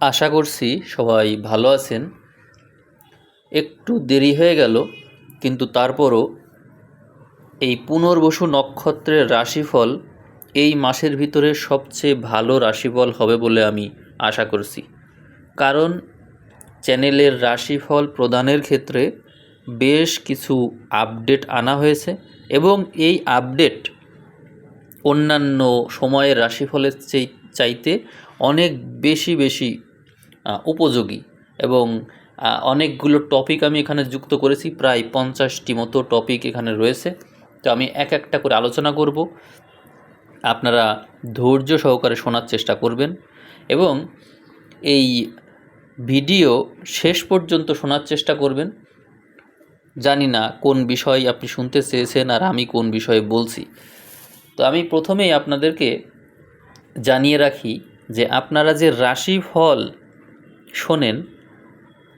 আশা করছি সবাই ভালো আছেন। একটু দেরি হয়ে গেল, কিন্তু তারপরও এই পুনর্বসু নক্ষত্রের রাশিফল এই মাসের ভিতরে সবচেয়ে ভালো রাশিফল হবে বলে আমি আশা করছি। কারণ চ্যানেলের রাশিফল প্রদানের ক্ষেত্রে বেশ কিছু আপডেট আনা হয়েছে এবং এই আপডেট অন্যান্য সময়ের রাশিফলের চাইতে অনেক বেশি বেশি উপযোগী এবং অনেকগুলো টপিক আমি এখানে যুক্ত করেছি, প্রায় পঞ্চাশটি মতো টপিক এখানে রয়েছে। তো আমি এক একটা করে আলোচনা করব। আপনারা ধৈর্য সহকারে শোনার চেষ্টা করবেন এবং এই ভিডিও শেষ পর্যন্ত শোনার চেষ্টা করবেন। জানি না কোন বিষয় আপনি শুনতে চেয়েছেন আর আমি কোন বিষয়ে বলছি। তো আমি প্রথমেই আপনাদেরকে জানিয়ে রাখি যে আপনারা যে রাশিফল শোনেন,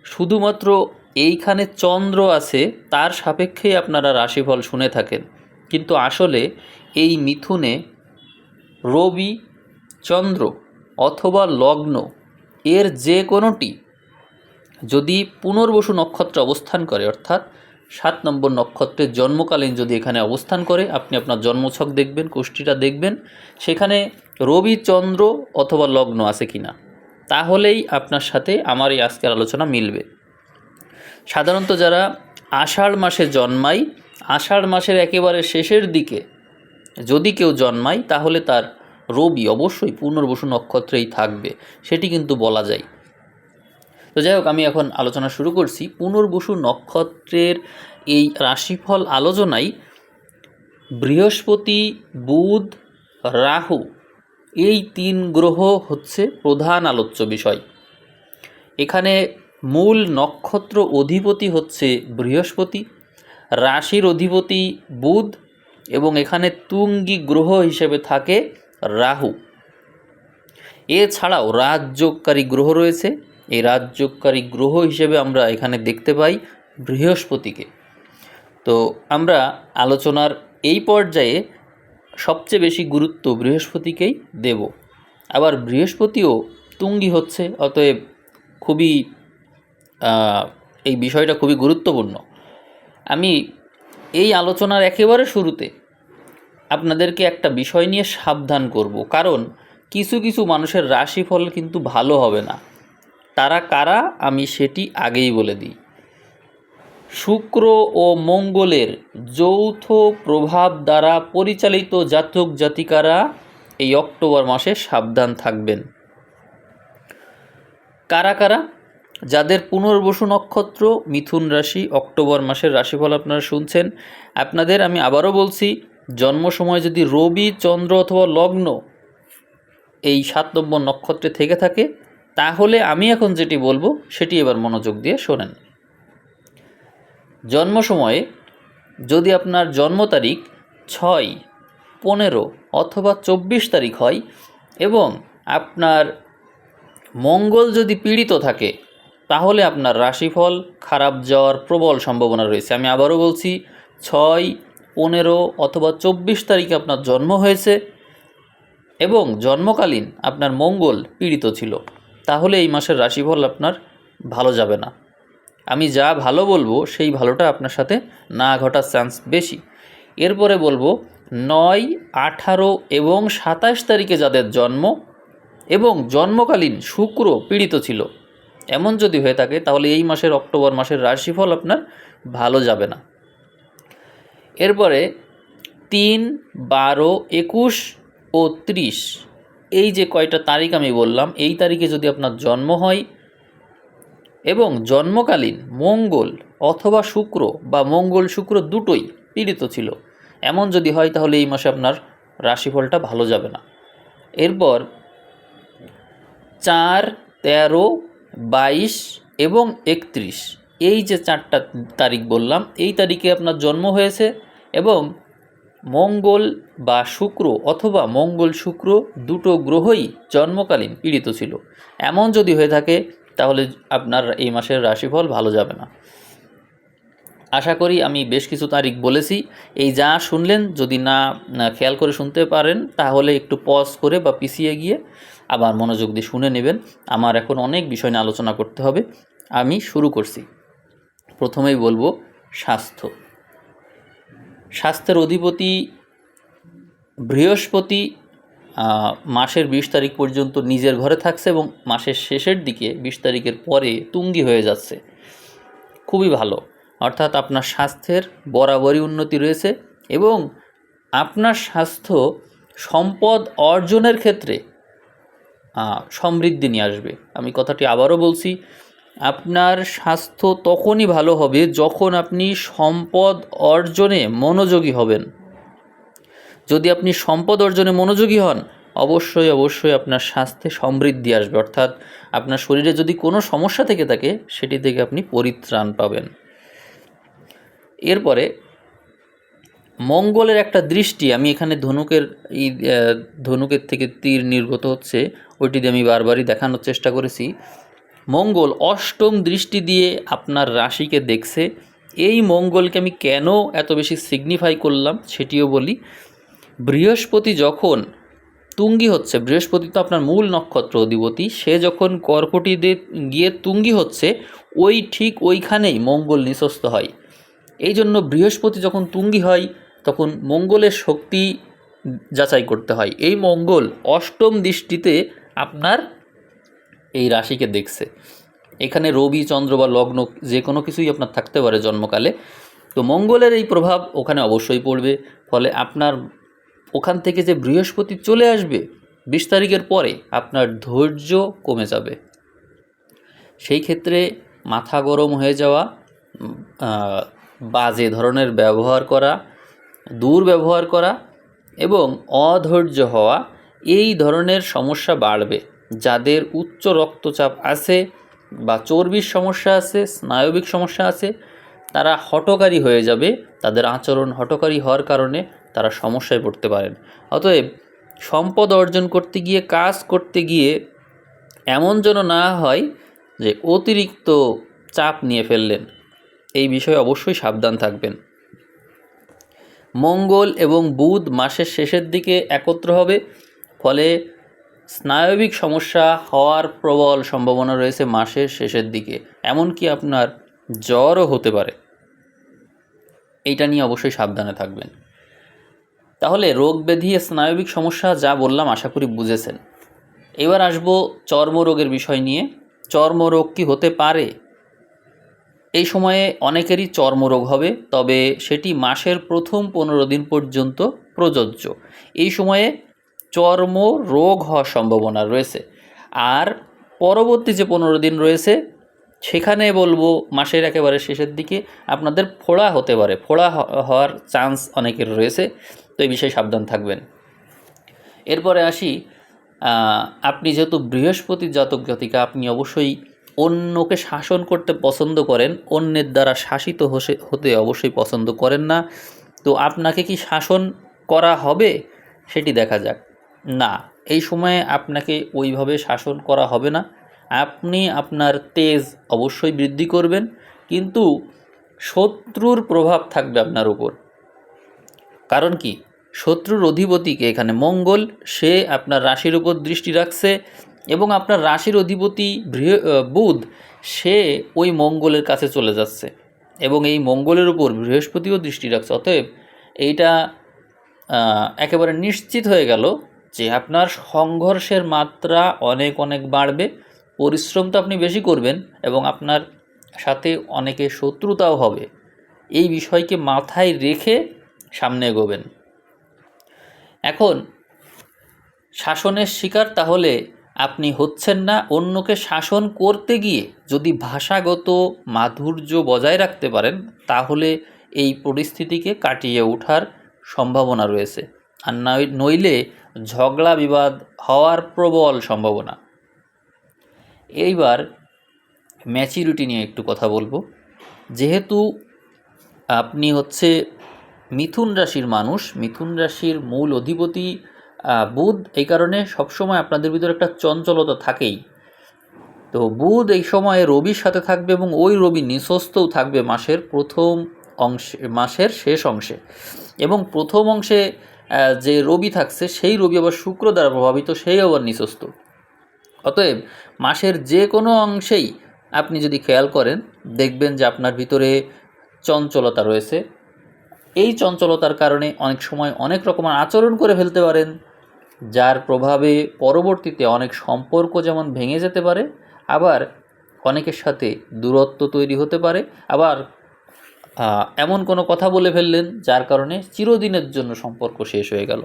শুধুমাত্র এইখানে চন্দ্র আছে, তার সাপেক্ষেই আপনারা রাশিফল শুনে থাকেন। কিন্তু আসলে এই মিথুনে রবি, চন্দ্র অথবা লগ্ন এর যে কোনোটি যদি পুনর্বসু নক্ষত্র অবস্থান করে, অর্থাৎ সাত নম্বর নক্ষত্রের জন্মকালীন যদি এখানে অবস্থান করে, আপনি আপনার জন্মছক দেখবেন, কুষ্টিটা দেখবেন, সেখানে রবি, চন্দ্র অথবা লগ্ন আছে কিনা। তাহলেই আপনার সাথে আমার এই আজকের আলোচনা মিলবে। সাধারণত যারা আষাঢ় মাসে জন্মায়, আষাঢ় মাসের একেবারে শেষের দিকে যদি কেউ জন্মায়, তাহলে তার রবি অবশ্যই পুনর্বসু নক্ষত্রেই থাকবে, সেটি কিন্তু বলা যায়। তো যাই হোক, আমি এখন আলোচনা শুরু করছি। পুনর্বসু নক্ষত্রের এই রাশিফল আলোচনায় বৃহস্পতি, বুধ, রাহু এই তিন গ্রহ হচ্ছে প্রধান আলোচ্য বিষয়। এখানে মূল নক্ষত্র অধিপতি হচ্ছে বৃহস্পতি, রাশির অধিপতি বুধ এবং এখানে তুঙ্গি গ্রহ হিসেবে থাকে রাহু। এছাড়াও রাজযোগকারী গ্রহ রয়েছে এই রাজযোগকারী গ্রহ হিসেবে আমরা এখানে দেখতে পাই বৃহস্পতিকে। তো আমরা আলোচনার এই পর্যায়ে সবচেয়ে বেশি গুরুত্ব বৃহস্পতিকেই দেব। আবার বৃহস্পতিও তুঙ্গি হচ্ছে, অতএব খুবই এই বিষয়টা খুবই গুরুত্বপূর্ণ। আমি এই আলোচনার একেবারে শুরুতে আপনাদেরকে একটা বিষয় নিয়ে সাবধান করব, কারণ কিছু কিছু মানুষের রাশিফল কিন্তু ভালো হবে না। তারা কারা আমি সেটি আগেই বলে দিই। শুক্র ও মঙ্গলের যৌথ প্রভাব দ্বারা পরিচালিত জাতক জাতিকারা এই অক্টোবর মাসে সাবধান থাকবেন। কারা কারা? যাদের পুনর্বসু নক্ষত্র, মিথুন রাশি, অক্টোবর মাসের রাশিফল আপনারা শুনছেন। আপনাদের আমি আবারও বলছি, জন্ম সময় যদি রবি, চন্দ্র অথবা লগ্ন এই সাত নম্বর নক্ষত্রে থেকে থাকে তাহলে আমি এখন যেটি বলব, সেটি এবার মনোযোগ দিয়ে শোনেন। জন্ম সময়ে যদি আপনার জন্ম তারিখ ছয়, পনেরো অথবা চব্বিশ তারিখ হয় এবং আপনার মঙ্গল যদি পীড়িত থাকে, তাহলে আপনার রাশিফল, খারাপ যাওয়ার প্রবল সম্ভাবনা রয়েছে। আমি আবারও বলছি, ছয়, পনেরো অথবা চব্বিশ তারিখে আপনার জন্ম হয়েছে এবং জন্মকালীন আপনার মঙ্গল পীড়িত ছিল। তাহলে এই মাসের রাশিফল আপনার ভালো যাবে না। আমি যা ভালো বলব, সেই ভালোটা আপনার সাথে না ঘটার চান্স বেশি। এরপরে বলব, নয়, আঠারো এবং সাতাশ তারিখে যাদের জন্ম এবং জন্মকালীন শুক্র পীড়িত ছিল, এমন যদি হয়ে থাকে, তাহলে এই মাসের অক্টোবর মাসের রাশিফল আপনার ভালো যাবে না। এরপরে তিন, বারো, একুশ ও ত্রিশ। এই যে কয়টা তারিখ আমি বললাম, এই তারিখে যদি আপনার জন্ম হয় এবং জন্মকালীন মঙ্গল অথবা শুক্র বা মঙ্গল শুক্র দুটোই পীড়িত ছিল, এমন যদি হয় তাহলে এই মাসে আপনার রাশিফলটা ভালো যাবে না। এরপর চার, তেরো, বাইশ এবং একত্রিশ, এই যে চারটা তারিখ বললাম, এই তারিখে আপনার জন্ম হয়েছে এবং মঙ্গল বা শুক্র অথবা মঙ্গল শুক্র দুটো গ্রহই জন্মকালীন পীড়িত ছিল। এমন যদি হয়ে থাকে, তাহলে আপনার এই মাসের রাশিফল ভালো যাবে না। আশা করি আমি বেশ কিছু তারিখ বলেছি। এই যা শুনলেন, যদি না খেয়াল করে শুনতে পারেন, তাহলে একটু পজ করে বা পিছিয়ে গিয়ে আবার মনোযোগ দিয়ে শুনে নেবেন। আমার এখন অনেক বিষয় নিয়ে আলোচনা করতে হবে। আমি শুরু করছি। প্রথমেই বলব, স্বাস্থ্য। স্বাস্থ্যের অধিপতি বৃহস্পতি মাসের বিশ তারিখ পর্যন্ত নিজের ঘরে থাকছে এবং মাসের শেষের দিকে বিশ তারিখের পরে তুঙ্গি হয়ে যাচ্ছে। খুবই ভালো। অর্থাৎ আপনার স্বাস্থ্যের বরাবরই উন্নতি রয়েছে এবং আপনার স্বাস্থ্য সম্পদ অর্জনের ক্ষেত্রে সমৃদ্ধি নিয়ে আসবে। আমি কথাটি আবারও বলছি আপনার স্বাস্থ্য তখনই ভালো হবে যখন আপনি সম্পদ অর্জনে মনোযোগী হবেন। যদি আপনি সম্পদ অর্জনে মনোযোগী হন, অবশ্যই অবশ্যই আপনার স্বাস্থ্যে সমৃদ্ধি আসবে। অর্থাৎ আপনার শরীরে যদি কোনো সমস্যা থেকে থাকে, সেটি থেকে আপনি পরিত্রাণ পাবেন। এরপরে, মঙ্গলের একটা দৃষ্টি, আমি এখানে ধনুকের এই ধনুকের থেকে তীর নির্গত হচ্ছে, ওইটি দিয়ে আমি বারবারই দেখানোর চেষ্টা করেছি। মঙ্গল অষ্টম দৃষ্টি দিয়ে আপনার রাশিকে দেখছে। এই মঙ্গলকে আমি কেন এত বেশি সিগনিফাই করলাম সেটিও বলি। বৃহস্পতি যখন তুঙ্গি হচ্ছে, বৃহস্পতি তো আপনার মূল নক্ষত্র অধিপতি, সে যখন কর্কটিতে গিয়ে তুঙ্গি হচ্ছে, ওই ঠিক ওইখানেই মঙ্গল নিঃস্ত হয়। এই জন্য বৃহস্পতি যখন তুঙ্গি হয়, তখন মঙ্গলের শক্তি যাচাই করতে হয়। এই মঙ্গল অষ্টম দৃষ্টিতে আপনার এই রাশিকে দেখছে। এখানে রবি, চন্দ্র বা লগ্ন যে কোনো কিছুই আপনার থাকতে পারে জন্মকালে। তো মঙ্গলের এই প্রভাব ওখানে অবশ্যই পড়বে। ফলে আপনার ওখান থেকে যে বৃহস্পতি চলে আসবে, বিশ তারিখের পরে আপনার ধৈর্য কমে যাবে। সেই ক্ষেত্রে মাথা গরম হয়ে যাওয়া বাজে ধরনের ব্যবহার করা দুর্ব্যবহার করা এবং অধৈর্য হওয়া, এই ধরনের সমস্যা বাড়বে। যাদের উচ্চ রক্তচাপ আছে বা চর্বির সমস্যা আছে, স্নায়বিক সমস্যা আছে, তারা হটকারী হয়ে যাবে। তাদের আচরণ হটকারী হওয়ার কারণে তারা সমস্যায় পড়তে পারেন। অতএব সম্পদ অর্জন করতে গিয়ে, কাজ করতে গিয়ে এমন যেন না হয় যে অতিরিক্ত চাপ নিয়ে ফেললেন। এই বিষয়ে অবশ্যই সাবধান থাকবেন। মঙ্গল এবং বুধ মাসের শেষের দিকে একত্র হবে। ফলে স্নায়বিক সমস্যা হওয়ার প্রবল সম্ভাবনা রয়েছে মাসের শেষের দিকে। এমনকি আপনার জ্বরও হতে পারে। এইটা নিয়ে অবশ্যই সাবধানে থাকবেন। তাহলে রোগ ব্যাধি স্নায়বিক সমস্যা যা বললাম আশা করি বুঝেছেন। এবার আসব চর্মরোগের বিষয় নিয়ে। চর্মরোগ কি হতে পারে? এই সময়ে অনেকেরই চর্মরোগ হবে, তবে সেটি মাসের প্রথম পনেরো দিন পর্যন্ত প্রযোজ্য। এই সময়ে চর্ম রোগ হওয়ার সম্ভাবনা রয়েছে। আর পরবর্তী যে পনেরো দিন রয়েছে, সেখানে বলব মাসের একেবারে শেষের দিকে আপনাদের ফোড়া হতে পারে। ফোড়া হওয়ার চান্স অনেকের রয়েছে, তো এই বিষয়ে সাবধান থাকবেন। এরপরে আসি আপনি যেহেতু বৃহস্পতির জাতক জাতিকা, আপনি অবশ্যই অন্যকে শাসন করতে পছন্দ করেন, অন্যের দ্বারা শাসিত হতে অবশ্যই পছন্দ করেন না। তো আপনাকে কি শাসন করা হবে? সেটি দেখা যাক। না, এই সময়ে আপনাকে ওইভাবে শাসন করা হবে না। আপনি আপনার তেজ অবশ্যই বৃদ্ধি করবেন, কিন্তু শত্রুর প্রভাব থাকবে আপনার উপর। কারণ কি? শত্রুর অধিপতিকে এখানে মঙ্গল, সে আপনার রাশির উপর দৃষ্টি রাখছে এবং আপনার রাশির অধিপতি বুধ, সে ওই মঙ্গলের কাছে চলে যাচ্ছে এবং এই মঙ্গলের উপর বৃহস্পতিও দৃষ্টি রাখছে। অতএব এইটা একেবারে নিশ্চিত হয়ে গেল যে আপনার সংঘর্ষের মাত্রা অনেক অনেক বাড়বে, পরিশ্রম তো আপনি বেশি করবেন এবং আপনার সাথে অনেকে শত্রুতাও হবে। এই বিষয়কে মাথায় রেখে সামনে এগোবেন। এখন, শাসনের শিকার তাহলে আপনি হচ্ছেন না অন্যকে শাসন করতে গিয়ে যদি ভাষাগত মাধুর্য বজায় রাখতে পারেন, তাহলে এই পরিস্থিতিকে কাটিয়ে ওঠার সম্ভাবনা রয়েছে। আর নই- নইলে ঝগড়া বিবাদ হওয়ার প্রবল সম্ভাবনা। এইবার ম্যাচিউরিটি নিয়ে একটু কথা বলব। যেহেতু আপনি হচ্ছে মিথুন রাশির মানুষ, মিথুন রাশির মূল অধিপতি বুধ এই কারণে সবসময় আপনাদের ভিতরে একটা চঞ্চলতা থাকেই। তো বুধ এই সময়ে রবির সাথে থাকবে এবং ওই রবি নিঃস্বস্তও থাকবে মাসের প্রথম অংশে, মাসের শেষ অংশে। এবং প্রথম অংশে যে রবি থাকছে, সেই রবি আবার শুক্র দ্বারা প্রভাবিত, সেই আবার নিঃস্বস্ত অতএব মাসের যে কোনো অংশেই আপনি যদি খেয়াল করেন, দেখবেন যে আপনার ভিতরে চঞ্চলতা রয়েছে। এই চঞ্চলতার কারণে অনেক সময় অনেক রকমের আচরণ করে ফেলতে পারেন, যার প্রভাবে পরবর্তীতে অনেক সম্পর্ক যেমন ভেঙে যেতে পারে, আবার অনেকের সাথে দূরত্ব তৈরি হতে পারে, আবার এমন কোনো কথা বলে ফেললেন যার কারণে চিরদিনের জন্য সম্পর্ক শেষ হয়ে গেল।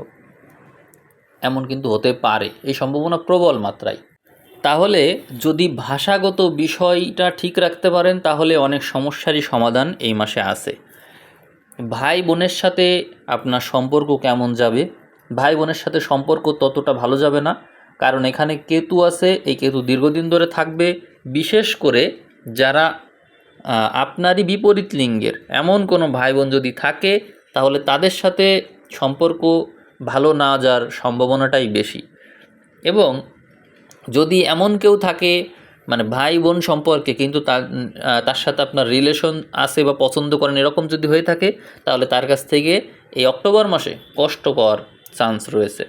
এমন কিন্তু হতে পারে, এই সম্ভাবনা প্রবল মাত্রায়। তাহলে যদি ভাষাগত বিষয়টা ঠিক রাখতে পারেন, তাহলে অনেক সমস্যারই সমাধান এই মাসে আছে। ভাই বোনের সাথে আপনার সম্পর্ক কেমন যাবে? ভাই বোনের সাথে সম্পর্ক ততটা ভালো যাবে না, কারণ এখানে কেতু আছে, এই কেতু দীর্ঘদিন ধরে থাকবে। বিশেষ করে যারা আপনারই বিপরীত লিঙ্গের। এমন কোনো ভাই বোন যদি থাকে, তাহলে তাদের সাথে সম্পর্ক ভালো না যাওয়ার সম্ভাবনাটাই বেশি। এবং যদি এমন কেউ থাকে মানে ভাই বোন সম্পর্কে কিন্তু তার সাথে আপনার রিলেশন আছে বা পছন্দ করেন এরকম যদি হয়ে থাকে, তাহলে তার কাছ থেকে এই অক্টোবর মাসে কষ্ট পাওয়ার চান্স রয়েছে।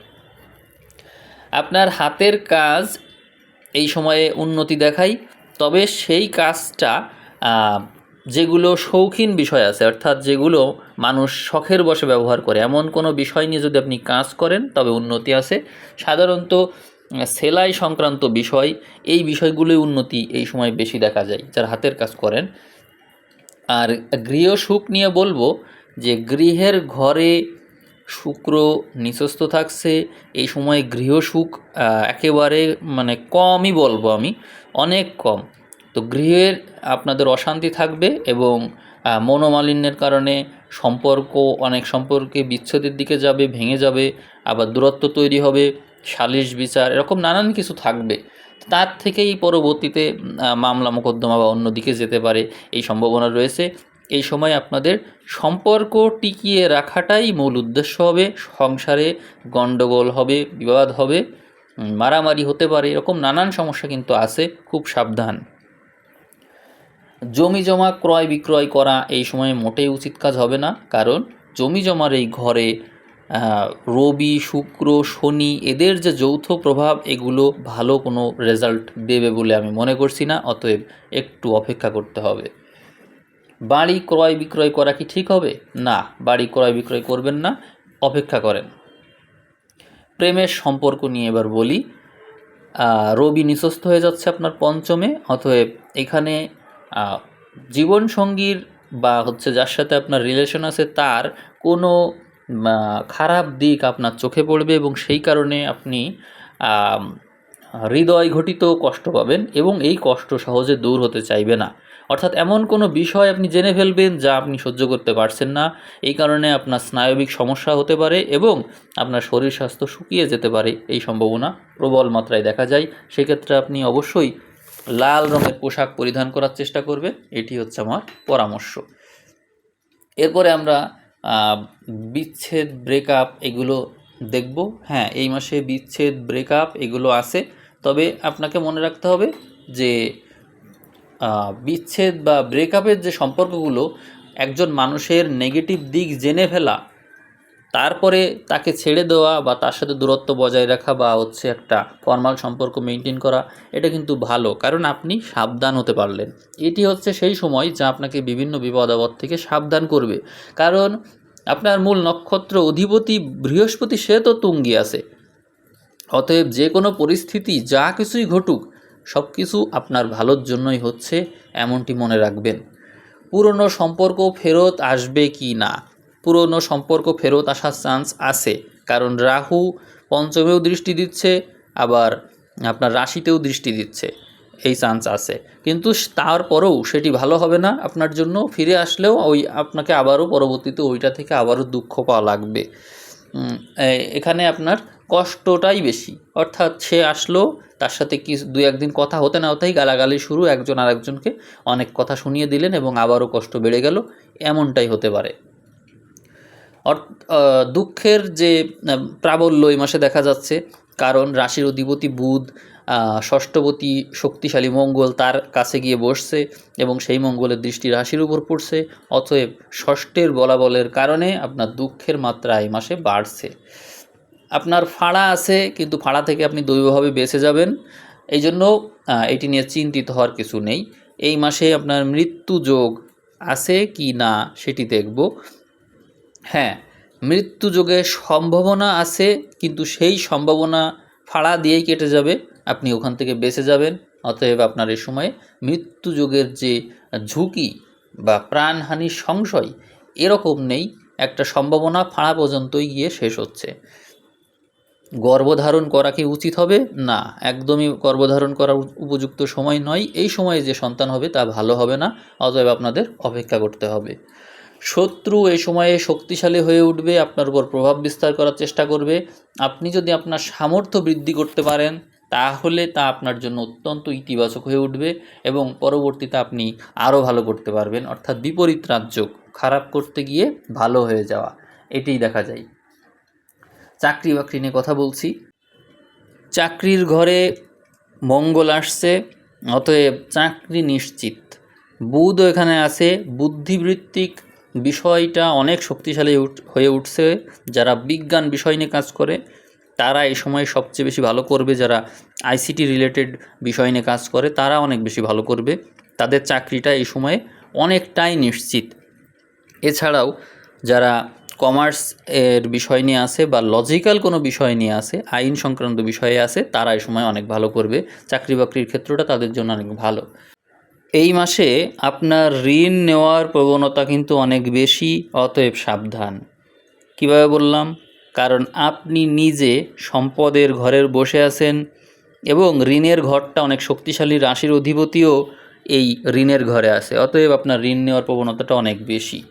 আপনার হাতের কাজ এই সময়ে উন্নতি দেখায়, তবে সেই কাজটা যেগুলো শৌখিন বিষয় আছে, অর্থাৎ যেগুলো মানুষ শখের বসে ব্যবহার করে। এমন কোনো বিষয় নিয়ে যদি আপনি কাজ করেন, তবে উন্নতি আছে। সাধারণত সেলাই সংক্রান্ত বিষয়, এই বিষয়গুলোই উন্নতি এই সময় বেশি দেখা যায়, যারা হাতের কাজ করেন। আর গৃহ সুখ নিয়ে বলব যে, গৃহের ঘরে শুক্র নিচস্থ থাকছে, এই সময় গৃহসুখ একেবারে মানে কমই বলব আমি, অনেক কম। তো গৃহের আপনাদের অশান্তি থাকবে এবং মনোমালিন্যের কারণে সম্পর্ক, অনেক সম্পর্কে বিচ্ছেদের দিকে যাবে, ভেঙে যাবে, আবার দূরত্ব তৈরি হবে, সালিশ, বিচার, এরকম নানান কিছু থাকবে। তার থেকেই পরবর্তীতে মামলা মোকদ্দমা বা অন্য দিকে যেতে পারে এই সম্ভাবনা রয়েছে। এই সময় আপনাদের সম্পর্ক টিকিয়ে রাখাটাই মূল উদ্দেশ্য হবে, সংসারে গণ্ডগোল হবে, বিবাদ হবে মারামারি হতে পারে, এরকম নানান সমস্যা কিন্তু আছে, খুব সাবধান। জমি জমা ক্রয় বিক্রয় করা এই সময়ে মোটেই উচিত কাজ হবে না। কারণ জমি জমার এই ঘরে রবি, শুক্র, শনি এদের যে যৌথ প্রভাব, এগুলো ভালো কোনো রেজাল্ট দেবে বলে আমি মনে করছি না। অতএব একটু অপেক্ষা করতে হবে। বাড়ি ক্রয় বিক্রয় করা কি ঠিক হবে? না, বাড়ি ক্রয় বিক্রয় করবেন না, অপেক্ষা করেন। প্রেমের সম্পর্ক নিয়ে এবার বলি রবি নিঃস্বস্থ হয়ে যাচ্ছে আপনার পঞ্চমে, অতএব এখানে জীবনসঙ্গীর বা হচ্ছে যার সাথে আপনার রিলেশন আছে, তার কোনো খারাপ দিক আপনার চোখে পড়বে এবং সেই কারণে আপনি হৃদয় ঘটিত কষ্ট পাবেন এবং এই কষ্ট সহজে দূর হতে চাইবে না। অর্থাৎ এমন কোনো বিষয় আপনি জেনে ফেলবেন যা আপনি সহ্য করতে পারছেন না। এই কারণে আপনার স্নায়বিক সমস্যা হতে পারে এবং আপনার শরীর স্বাস্থ্য শুকিয়ে যেতে পারে। এই সম্ভাবনা প্রবল মাত্রায় দেখা যায়। সেক্ষেত্রে আপনি অবশ্যই লাল রঙের পোশাক পরিধান করার চেষ্টা করবেন এটি হচ্ছে আমার পরামর্শ। এরপরে আমরা বিচ্ছেদ ব্রেকআপ এগুলো দেখব। হ্যাঁ এই মাসে বিচ্ছেদ ব্রেকআপ এগুলো আছে। তবে আপনাকে মনে রাখতে হবে যে বিচ্ছেদ বা ব্রেকআপের যে সম্পর্কগুলো একজন মানুষের নেগেটিভ দিক জেনে ফেলা তারপরে তাকে ছেড়ে দেওয়া বা তার সাথে দূরত্ব বজায় রাখা বা হচ্ছে একটা ফর্মাল সম্পর্ক মেনটেন করা, এটা কিন্তু ভালো। কারণ আপনি সাবধান হতে পারলেন। এটি হচ্ছে সেই সময় যা আপনাকে বিভিন্ন বিপদ আপদ থেকে সাবধান করবে। কারণ আপনার মূল নক্ষত্র অধিপতি বৃহস্পতি, সে তো তুঙ্গি আছে। অতএব যে কোনো পরিস্থিতি যা কিছুই ঘটুক সব কিছু আপনার ভালোর জন্যই হচ্ছে এমনটি মনে রাখবেন। পুরনো সম্পর্ক ফেরত আসবে কি না? পুরনো সম্পর্ক ফেরত আসার চান্স আছে, কারণ রাহু পঞ্চমেও দৃষ্টি দিচ্ছে, আবার আপনার রাশিতেও দৃষ্টি দিচ্ছে, এই চান্স আছে। কিন্তু তারপরেও সেটি ভালো হবে না আপনার জন্য, ফিরে আসলেও ওই আপনাকে আবারও পরবর্তীতে ওইটা থেকে আবারও দুঃখ পাওয়া লাগবে। এখানে আপনার কষ্টটাই বেশি, অর্থাৎ সে আসলো, তার সাথে কি দু একদিন কথা হতে না হতেই গালাগালি শুরু, একজন আরেকজনকে অনেক কথা শুনিয়ে দিলেন এবং আবারও কষ্ট বেড়ে গেল, এমনটাই হতে পারে। দুঃখের যে প্রাবল্য এই মাসে দেখা যাচ্ছে কারণ রাশির অধিপতি বুধ আহ, ষষ্ঠপতি শক্তিশালী মঙ্গল তার কাছে গিয়ে বসছে এবং সেই মঙ্গলের দৃষ্টি রাশির উপর পড়ছে অতএব ষষ্ঠের বলাবলের কারণে আপনার দুঃখের মাত্রা এই মাসে বাড়ছে। আপনার ফাড়া আছে কিন্তু ফাড়া থেকে আপনি দৈবভাবে বেঁচে যাবেন এই জন্য এটি নিয়ে চিন্তিত হওয়ার কিছু নেই। এই মাসে আপনার মৃত্যু যোগ আছে কি না সেটি দেখব। হ্যাঁ মৃত্যু যোগের সম্ভাবনা আছে, কিন্তু সেই সম্ভাবনা ফাড়া দিয়েই কেটে যাবে। আপনি ওখান থেকে বেঁচে যাবেন, অতএব আপনার এই সময়ে মৃত্যু যোগের যে ঝুঁকি বা প্রাণহানির সংশয়, এরকম নেই। একটা সম্ভাবনা ফাঁড়া পর্যন্তই গিয়ে শেষ হচ্ছে। গর্ভধারণ করা কি উচিত হবে? না, একদমই গর্ভধারণ করার উপযুক্ত সময় নয়। এই সময়ে যে সন্তান হবে তা ভালো হবে না, অতএব আপনাদের অপেক্ষা করতে হবে। শত্রু এই সময়ে শক্তিশালী হয়ে উঠবে, আপনার উপর প্রভাব বিস্তার করার চেষ্টা করবে। আপনি যদি আপনার সামর্থ্য বৃদ্ধি করতে পারেন, তাহলে তা আপনার জন্য অত্যন্ত ইতিবাচক হয়ে উঠবে এবং পরবর্তীতে আপনি আরও ভালো করতে পারবেন। অর্থাৎ বিপরীত রাজ্য খারাপ করতে গিয়ে ভালো হয়ে যাওয়া, এটাই দেখা যায়। চাকরি বাকরি নিয়ে কথা বলছি। চাকরির ঘরে মঙ্গল আসছে, অতএব চাকরি নিশ্চিত। বুধও এখানে আছে, বুদ্ধিবৃত্তিক বিষয়টা অনেক শক্তিশালী হয়ে উঠছে। যারা বিজ্ঞান বিষয় নিয়ে কাজ করে, তারা এই সময় সবচেয়ে বেশি ভালো করবে। যারা আইসিটি রিলেটেড বিষয় নিয়ে কাজ করে, তারা অনেক বেশি ভালো করবে। তাদের চাকরিটা এই সময়ে অনেকটাই নিশ্চিত। এছাড়াও যারা কমার্স এর বিষয় নিয়ে আসে বা লজিক্যাল কোনো বিষয় নিয়ে আসে আইন সংক্রান্ত বিষয়ে আসে তারা এই সময় অনেক ভালো করবে। চাকরি বাকরির ক্ষেত্রটা তাদের জন্য অনেক ভালো। এই মাসে আপনার ঋণ নেওয়ার প্রবণতা কিন্তু অনেক বেশি, অতএব সাবধান। কীভাবে বললাম? কারণ আপনি নিজে সম্পদের ঘরের বসে আছেন এবং ঋণের ঘরটা অনেক শক্তিশালী রাশির অধিপতিও এই ঋণের ঘরে আছে, অতএব আপনার ঋণ নেওয়ার প্রবণতাটা অনেক বেশি।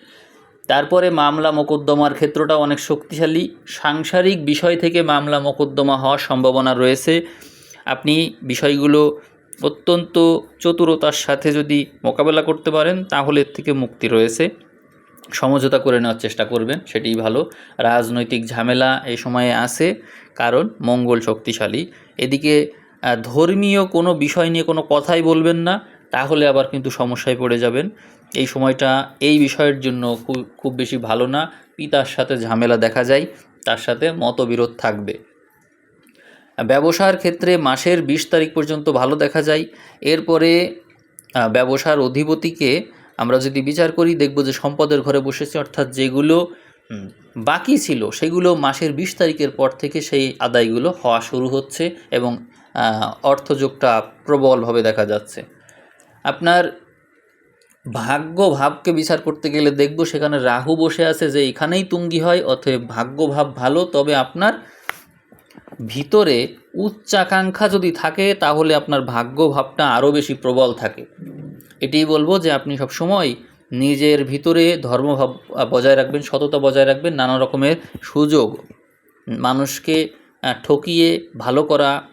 তারপরে মামলা মোকদ্দমার ক্ষেত্রটা অনেক শক্তিশালী। সাংসারিক বিষয় থেকে মামলা মোকদ্দমা হওয়ার সম্ভাবনা রয়েছে। আপনি বিষয়গুলো অত্যন্ত চতুরতার সাথে যদি মোকাবেলা করতে পারেন, তাহলে এর থেকে মুক্তি রয়েছে। সমঝোতা করে নেওয়ার চেষ্টা করবেন, সেটিই ভালো। রাজনৈতিক ঝামেলা এই সময়ে আছে, কারণ মঙ্গল শক্তিশালী। এদিকে ধর্মীয় কোনো বিষয় নিয়ে কোনো কথাই বলবেন না, তাহলে আবার কিন্তু সমস্যায় পড়ে যাবেন। এই সময়টা এই বিষয়ের জন্য খুব খুব বেশি ভালো না। পিতার সাথে ঝামেলা দেখা যায়, তার সাথে মতবিরোধ থাকবে। ব্যবসার ক্ষেত্রে মাসের বিশ তারিখ পর্যন্ত ভালো দেখা যায়। এরপরে ব্যবসার অধিপতিকে আমরা যদি বিচার করি, দেখব যে সম্পদের ঘরে বসেছে, অর্থাৎ যেগুলো বাকি ছিল, সেগুলো মাসের বিশ তারিখের পর থেকে সেই আদায়গুলো হওয়া শুরু হচ্ছে এবং অর্থযোগটা প্রবলভাবে দেখা যাচ্ছে। আপনার ভাগ্য ভাবকে বিচার করতে গেলে দেখব সেখানে রাহু বসে আছে যে এখানেই তুঙ্গি হয়, অতএব ভাগ্য ভাব ভালো, তবে আপনার ভিতরে উচ্চাকাঙ্ক্ষা যদি থাকে, তাহলে আপনার ভাগ্য ভাবটা আরও বেশি প্রবল থাকে। এটাই বলব যে আপনি সবসময় নিজের ভিতরে ধর্মভাব বজায় রাখবেন, সততা বজায় রাখবেন, নানা রকমের সুযোগ মানুষকে ঠকিয়ে ভালো করা,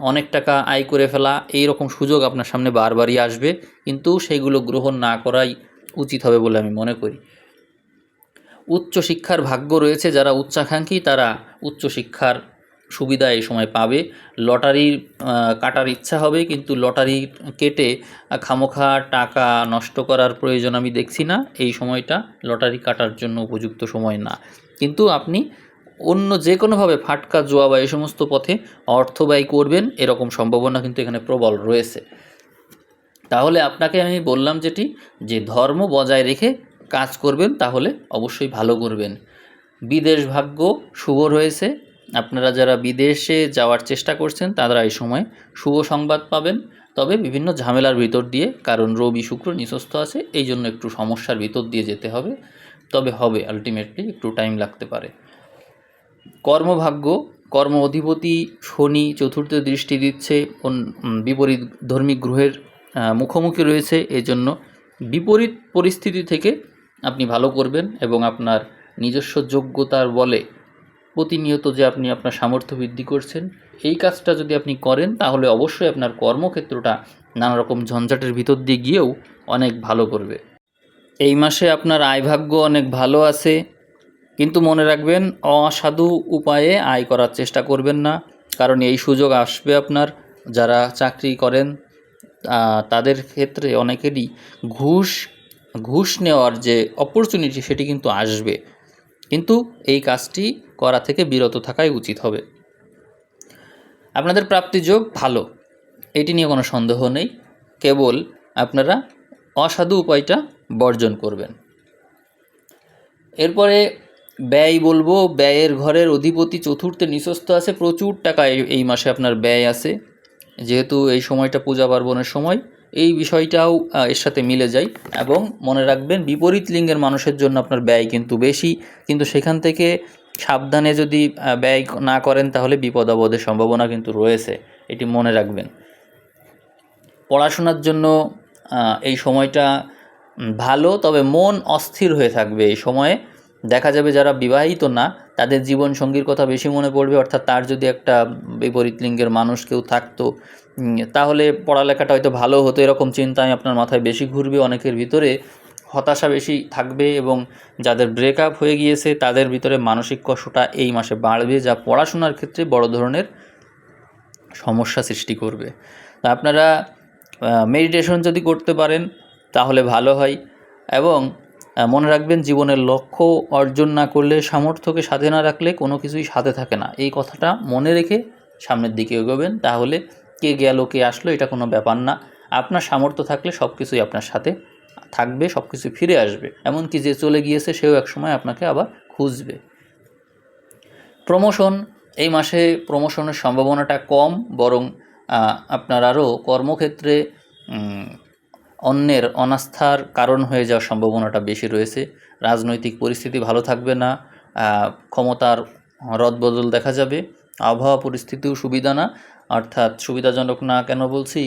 অনেক টাকা আয় করে ফেলা, এই রকম সুযোগ আপনার সামনে বারবারই আসবে। কিন্তু সেগুলো গ্রহণ না করাই উচিত হবে বলে আমি মনে করি। উচ্চশিক্ষার ভাগ্য রয়েছে, যারা উচ্চাকাঙ্ক্ষী, তারা উচ্চশিক্ষার সুবিধা এই সময় পাবে। লটারি কাটার ইচ্ছা হবে, কিন্তু লটারি কেটে খামোখা টাকা নষ্ট করার প্রয়োজন আমি দেখছি না। এই সময়টা লটারি কাটার জন্য উপযুক্ত সময় না। কিন্তু আপনি অন্য যে কোনোভাবে ফাটকা, জোয়া বা এই সমস্ত পথে অর্থ ব্যয় করবেন, এরকম সম্ভাবনা কিন্তু এখানে প্রবল রয়েছে। তাহলে আপনাকে আমি বললাম যেটি, যে ধর্ম বজায় রেখে কাজ করবেন, তাহলে অবশ্যই ভালো করবেন। বিদেশ ভাগ্য শুভ রয়েছে আপনারা যারা বিদেশে যাওয়ার চেষ্টা করছেন, তারা এই সময় শুভ সংবাদ পাবেন। তবে বিভিন্ন ঝামেলার ভিতর দিয়ে কারণ রবি, শুক্র নিঃস্ত আছে, এই জন্য একটু সমস্যার ভিতর দিয়ে যেতে হবে। তবে হবে আলটিমেটলি একটু টাইম লাগতে পারে। কর্মভাগ্য, কর্ম অধিপতি শনি চতুর্থ দৃষ্টি দিচ্ছে বিপরীত ধর্মী গ্রহের মুখোমুখি রয়েছে এই জন্য বিপরীত পরিস্থিতি থেকে আপনি ভালো করবেন এবং আপনার নিজস্ব যোগ্যতার বলে প্রতিনিয়ত যে আপনি আপনার সামর্থ্য বৃদ্ধি করছেন, এই কাজটা যদি আপনি করেন, তাহলে অবশ্যই আপনার কর্মক্ষেত্রটা নানা রকম ঝঞ্ঝাটের ভিতর দিয়ে গিয়েও অনেক ভালো করবে। এই মাসে আপনার আয়ভাগ্য অনেক ভালো আছে, কিন্তু মনে রাখবেন, অসাধু উপায়ে আয় করার চেষ্টা করবেন না, কারণ এই সুযোগ আসবে আপনার, যারা চাকরি করেন তাদের ক্ষেত্রে অনেকেরই ঘুষ ঘুষ নেওয়ার যে অপরচুনিটি সেটি কিন্তু আসবে। কিন্তু এই কাজটি করা থেকে বিরত থাকাই উচিত হবে। আপনাদের প্রাপ্তি যোগ ভালো, এটি নিয়ে কোনো সন্দেহ নেই। কেবল আপনারা অসাধু উপায়টা বর্জন করবেন। এরপরে ব্যয় বলব, ব্যয়ের ঘরের অধিপতি চতুর্থে নিঃস্বস্ত আছে, প্রচুর টাকা এই মাসে আপনার ব্যয় আছে। যেহেতু এই সময়টা পূজা পার্বণের সময়, এই বিষয়টাও এর সাথে মিলে যায় এবং মনে রাখবেন বিপরীত লিঙ্গের মানুষের জন্য আপনার ব্যয় কিন্তু বেশি। কিন্তু সেখান থেকে সাবধানে যদি ব্যয় না করেন তাহলে বিপদ আপদের সম্ভাবনা কিন্তু রয়েছে। এটি মনে রাখবেন। পড়াশোনার জন্য এই সময়টা ভালো, তবে মন অস্থির হয়ে থাকবে এই সময়ে। দেখা যাবে যারা বিবাহিত না, তাদের জীবন সঙ্গীর কথা বেশি মনে পড়বে, অর্থাৎ তার যদি একটা বিপরীত লিঙ্গের মানুষ কেউ থাকতো তাহলে পড়ালেখাটা হয়তো ভালো হতো, এরকম চিন্তায় আপনার মাথায় বেশি ঘুরবে অনেকের ভিতরে। হতাশা বেশি থাকবে এবং যাদের ব্রেকআপ হয়ে গিয়েছে, তাদের ভিতরে মানসিক কষ্টটা এই মাসে বাড়বে, যা পড়াশোনার ক্ষেত্রে বড় ধরনের সমস্যা সৃষ্টি করবে। তা আপনারা মেডিটেশন যদি করতে পারেন, তাহলে ভালো হয় এবং মনে রাখবেন জীবনের লক্ষ্য অর্জন না করলে, সামর্থ্যকে সাথে না রাখলে কোনো কিছুই সাথে থাকে না। এই কথাটা মনে রেখে সামনের দিকে এগোবেন, তাহলে কে গেল, কে আসলো, এটা কোনো ব্যাপার না। আপনার সামর্থ্য থাকলে সব কিছুই আপনার সাথে থাকবে সব কিছু ফিরে আসবে। এমনকি যে চলে গিয়েছে, সেও একসময় আপনাকে আবার খুঁজবে। প্রমোশন, এই মাসে প্রমোশনের সম্ভাবনাটা কম, বরং আপনার আরও কর্মক্ষেত্রে অন্যের অনাস্থার কারণ হয়ে যাওয়ার সম্ভাবনাটা বেশি রয়েছে। রাজনৈতিক পরিস্থিতি ভালো থাকবে না ক্ষমতার রদবদল দেখা যাবে, আবহাওয়া পরিস্থিতিও সুবিধা না। অর্থাৎ সুবিধাজনক না কেন বলছি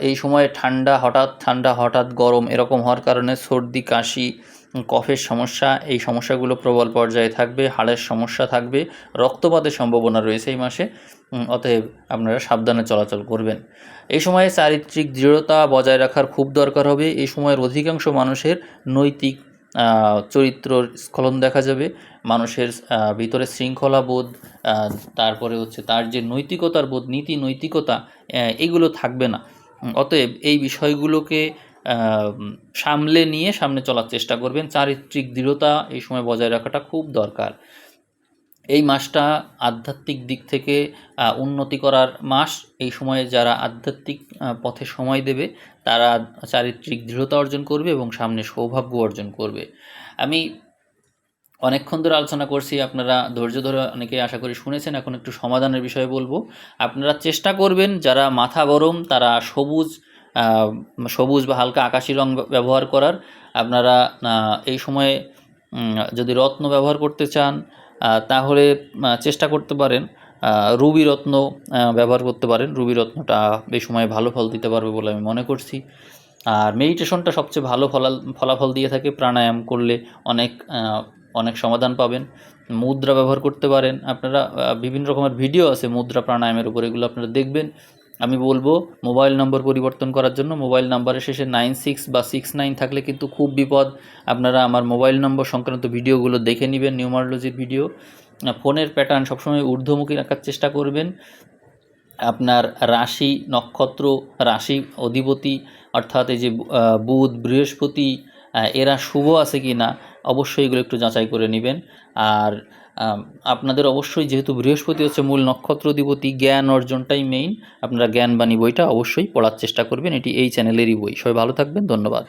এই সময়ে ঠান্ডা, হঠাৎ ঠান্ডা, হঠাৎ গরম এরকম হওয়ার কারণে সর্দি, কাশি, কফের সমস্যা, এই সমস্যাগুলো প্রবল পর্যায়ে থাকবে, হাড়ের সমস্যা থাকবে, রক্তপাতের সম্ভাবনা রয়েছে এই মাসে। অতএব আপনারা সাবধানে চলাচল করবেন। এই সময়ে চারিত্রিক দৃঢ়তা বজায় রাখার খুব দরকার হবে। এই সময়ের অধিকাংশ মানুষের নৈতিক চরিত্রর স্খলন দেখা যাবে, মানুষের ভিতরে শৃঙ্খলা বোধ তারপরে হচ্ছে তার যে নৈতিকতার বোধ, নীতি নৈতিকতা এগুলো থাকবে না। অতএব এই বিষয়গুলোকে সামলে নিয়ে সামনে চলার চেষ্টা করবেন। চারিত্রিক দৃঢ়তা এই সময় বজায় রাখাটা খুব দরকার। এই মাসটা আধ্যাত্মিক দিক থেকে উন্নতি করার মাস। এই সময়ে যারা আধ্যাত্মিক পথে সময় দেবে, তারা চারিত্রিক দৃঢ়তা অর্জন করবে এবং সামনে সৌভাগ্য অর্জন করবে। আমি অনেকক্ষণ ধরে আলোচনা করছি, আপনারা ধৈর্য ধরে অনেকেই আশা করি শুনেছেন, এখন একটু সমাধানের বিষয়ে বলব। আপনারা চেষ্টা করবেন, যারা মাথা গরম, তারা সবুজ সবুজ বা হালকা আকাশি রং ব্যবহার করার। আপনারা এই সময়ে যদি রত্ন ব্যবহার করতে চান তাহলে চেষ্টা করতে পারেন রুবি রত্ন ব্যবহার করতে পারেন। রুবি রত্নটা এই সময় ভালো ফল দিতে পারবে বলে আমি মনে করছি। আর মেডিটেশনটা সবচেয়ে ভালো ফলাল, ফলাফল দিয়ে থাকে। প্রাণায়াম করলে অনেক অনেক সমাধান পাবেন। মুদ্রা ব্যবহার করতে পারেন। আপনারা বিভিন্ন রকমের ভিডিও আছে মুদ্রা প্রাণায়ামের উপর। এগুলো আপনারা দেখবেন। আমি বলব মোবাইল নম্বর পরিবর্তন করার জন্য মোবাইল নাম্বারের শেষে নাইন সিক্স বা সিক্স নাইন থাকলে কিন্তু খুব বিপদ। আপনারা আমার মোবাইল নম্বর সংক্রান্ত ভিডিওগুলো দেখে নেবেন, নিউমারোলজির ভিডিও। ফোনের প্যাটার্ন সবসময় ঊর্ধ্বমুখী রাখার চেষ্টা করবেন। আপনার রাশি নক্ষত্র, রাশি অধিপতি অর্থাৎ এই যে বুধ, বৃহস্পতি এরা শুভ আছে কি না অবশ্যই এগুলো একটু যাচাই করে নেবেন। আর আপনাদের অবশ্যই যেহেতু বৃহস্পতি হচ্ছে মূল নক্ষত্র, অধিপতি, জ্ঞান অর্জনটাই মেইন আপনারা জ্ঞানবাণী বইটা অবশ্যই পড়ার চেষ্টা করবেন। এটি এই চ্যানেলেরই বই। সবাই ভালো থাকবেন। ধন্যবাদ।